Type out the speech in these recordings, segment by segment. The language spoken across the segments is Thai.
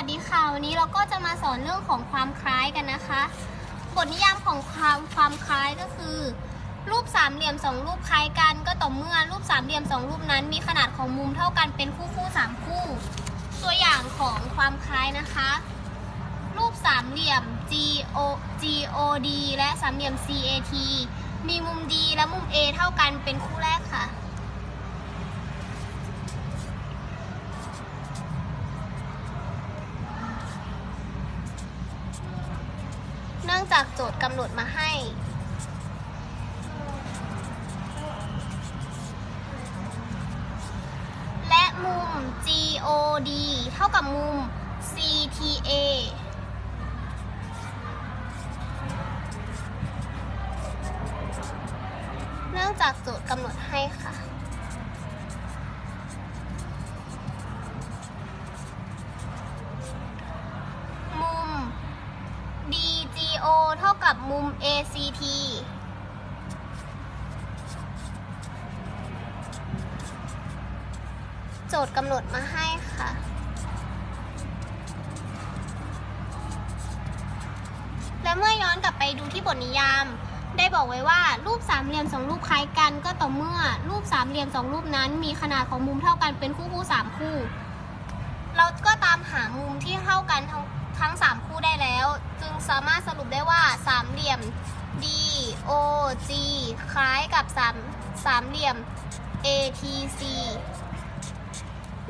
วัสดีค่ะ วันนี้เราก็จะมาสอนเรื่องของความคล้ายกันนะคะ บทนิยามของความความคล้ายก็คือ รูปสามเหลี่ยมสองรูปคล้ายกัน ก็ต่อเมื่อรูปสามเหลี่ยมสองรูปนั้น มีขนาดของมุมเท่ากันเป็นคู่คู่สามคู่ ตัวอย่างของความคล้ายนะคะ รูปสามเหลี่ยม GO GOD และสามเหลี่ยม CAT มีมุม D และมุม A เท่ากันเป็นคู่แรกค่ะ องจากโจทย์กำหนดมาให้ และมุม GOD เท่ากับมุม CTA เนื่องจากโจทย์กำหนดให้ค่ะ DGO เท่ากับมุม ACT โจทย์กำหนดมาให้ค่ะและเมื่อย้อนกลับไปดูที่บทนิยาม ได้บอกไว้ว่ารูปสามเหลี่ยมสองรูปคล้ายกัน ก็ต่อเมื่อรูปสามเหลี่ยมสองรูปนั้น มีขนาดของมุมเท่ากันเป็นคู่คู่สามคู่ เราก็ตามหามุมที่เท่ากันทั้งทั้งสามคู่ได้แล้ว จึง สามารถสรุปได้ว่าสามเหลี่ยม D O G คล้ายกับสามสามเหลี่ยม A T C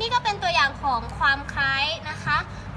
นี่ก็เป็นตัวอย่างของความคล้ายนะคะขอบคุณมากค่ะ